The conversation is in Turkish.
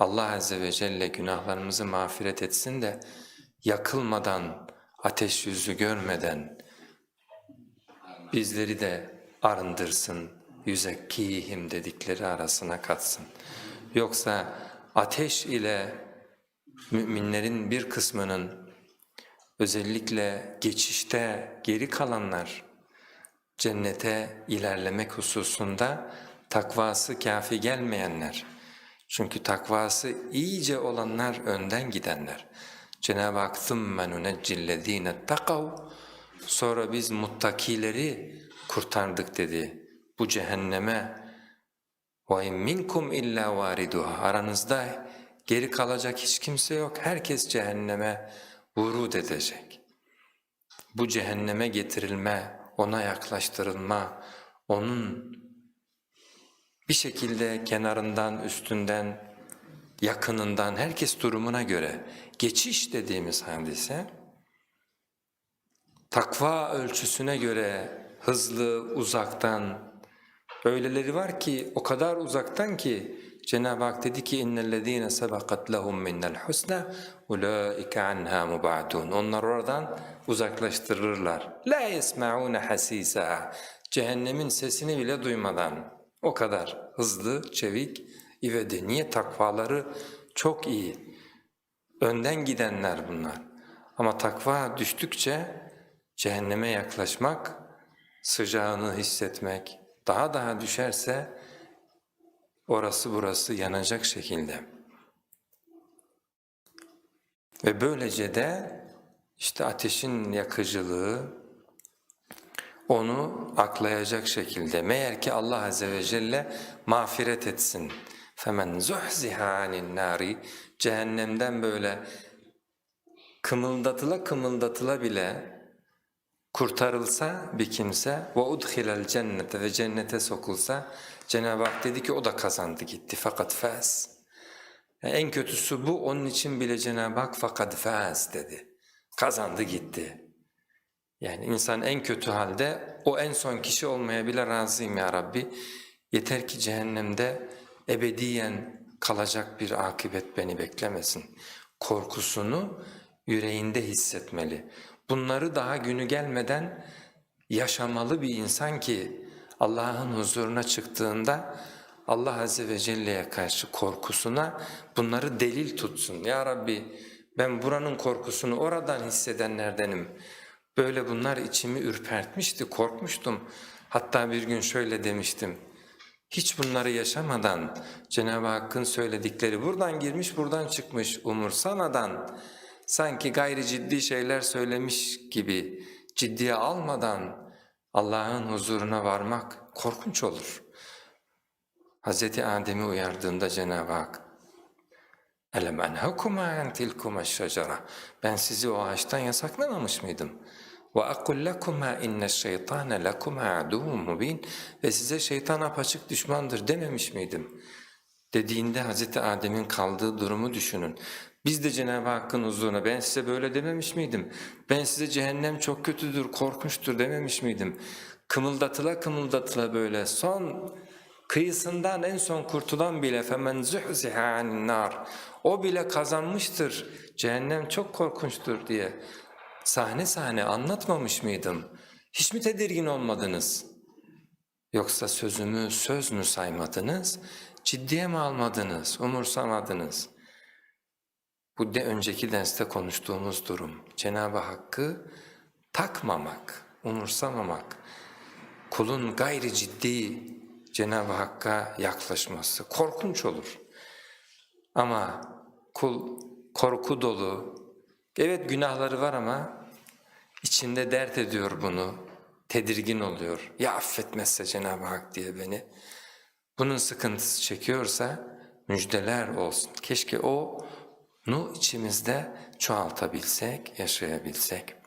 Allah Azze ve Celle günahlarımızı mağfiret etsin de yakılmadan, ateş yüzü görmeden bizleri de arındırsın, yüzekkihim dedikleri arasına katsın. Yoksa ateş ile müminlerin bir kısmının özellikle geçişte geri kalanlar cennete ilerlemek hususunda takvası kafi gelmeyenler. Çünkü takvası iyice olanlar önden gidenler. Cenab-ı Hak ثُمَّ نُنَجِّ الَّذ۪ينَ اتَّقَوْا Sonra biz muttakileri kurtardık dedi. Bu cehenneme وَاِنْ مِنْكُمْ اِلَّا وَارِدُهَا Aranızda geri kalacak hiç kimse yok. Herkes cehenneme vurud edecek. Bu cehenneme getirilme, ona yaklaştırılma, onun bir şekilde kenarından, üstünden, yakınından, herkes durumuna göre geçiş dediğimiz hadise, takva ölçüsüne göre hızlı, uzaktan, öyleleri var ki o kadar uzaktan ki Cenab-ı Hak dedi ki innellezîne sebeqat lehum minnel husna ulaike anha mubadun. Onlar oradan uzaklaştırırlar. La yesmaun hasisa. Cehennemin sesini bile duymadan. O kadar hızlı, çevik, ivedi. Niye? Takvaları çok iyi. Önden gidenler bunlar. Ama takva düştükçe cehenneme yaklaşmak, sıcağını hissetmek, daha daha düşerse orası burası yanacak şekilde. Ve böylece de işte ateşin yakıcılığı onu aklayacak şekilde. Meğer ki Allah Azze ve Celle mağfiret etsin. فَمَنْ زُحْزِهَا عَنِ النَّارِ Cehennemden böyle kımıldatıla kımıldatıla bile kurtarılsa bir kimse ve udkhilal cennete ve cennete sokulsa Cenab-ı Hak dedi ki o da kazandı gitti fakat faz. Yani en kötüsü bu onun için bile Cenab-ı Hak fakat faz dedi. Kazandı gitti. Yani insan en kötü halde o en son kişi olmaya bile razıyım ya Rabbi. Yeter ki cehennemde ebediyen kalacak bir akıbet beni beklemesin. Korkusunu yüreğinde hissetmeli. Bunları daha günü gelmeden yaşamalı bir insan ki Allah'ın huzuruna çıktığında Allah Azze ve Celle'ye karşı korkusuna bunları delil tutsun. Ya Rabbi ben buranın korkusunu oradan hissedenlerdenim. Böyle bunlar içimi ürpertmişti, korkmuştum. Hatta bir gün şöyle demiştim. Hiç bunları yaşamadan Cenab-ı Hakk'ın söyledikleri buradan girmiş buradan çıkmış umursamadan sanki gayri ciddi şeyler söylemiş gibi ciddiye almadan Allah'ın huzuruna varmak korkunç olur. Hz. Adem'i uyardığında Cenab-ı Hak Elem enhekuma en tilkuma şecera Ben sizi o ağaçtan yasaklamamış mıydım? Ve akul lekuma inne şeytane lekuma aduvun mubin ve size şeytan apaçık düşmandır dememiş miydim? Dediğinde Hz. Adem'in kaldığı durumu düşünün. Biz de Cenab-ı Hakk'ın huzuruna ben size böyle dememiş miydim? Ben size cehennem çok kötüdür, korkunçtur dememiş miydim? Kımıldatıla kımıldatıla böyle son kıyısından en son kurtulan bile femen zuhziha nar o bile kazanmıştır. Cehennem çok korkunçtur diye sahne sahne anlatmamış mıydım? Hiç mi tedirgin olmadınız? Yoksa sözümü söz mü saymadınız? Ciddiye mi almadınız, umursamadınız? Bu de önceki derste konuştuğumuz durum. Cenab-ı Hakk'ı takmamak, umursamamak, kulun gayri ciddi Cenab-ı Hakk'a yaklaşması korkunç olur. Ama kul korku dolu, evet günahları var ama içinde dert ediyor bunu, tedirgin oluyor. Ya affetmezse Cenab-ı Hak diye beni. Bunun sıkıntısı çekiyorsa müjdeler olsun. Keşke onu içimizde çoğaltabilsek, yaşayabilsek.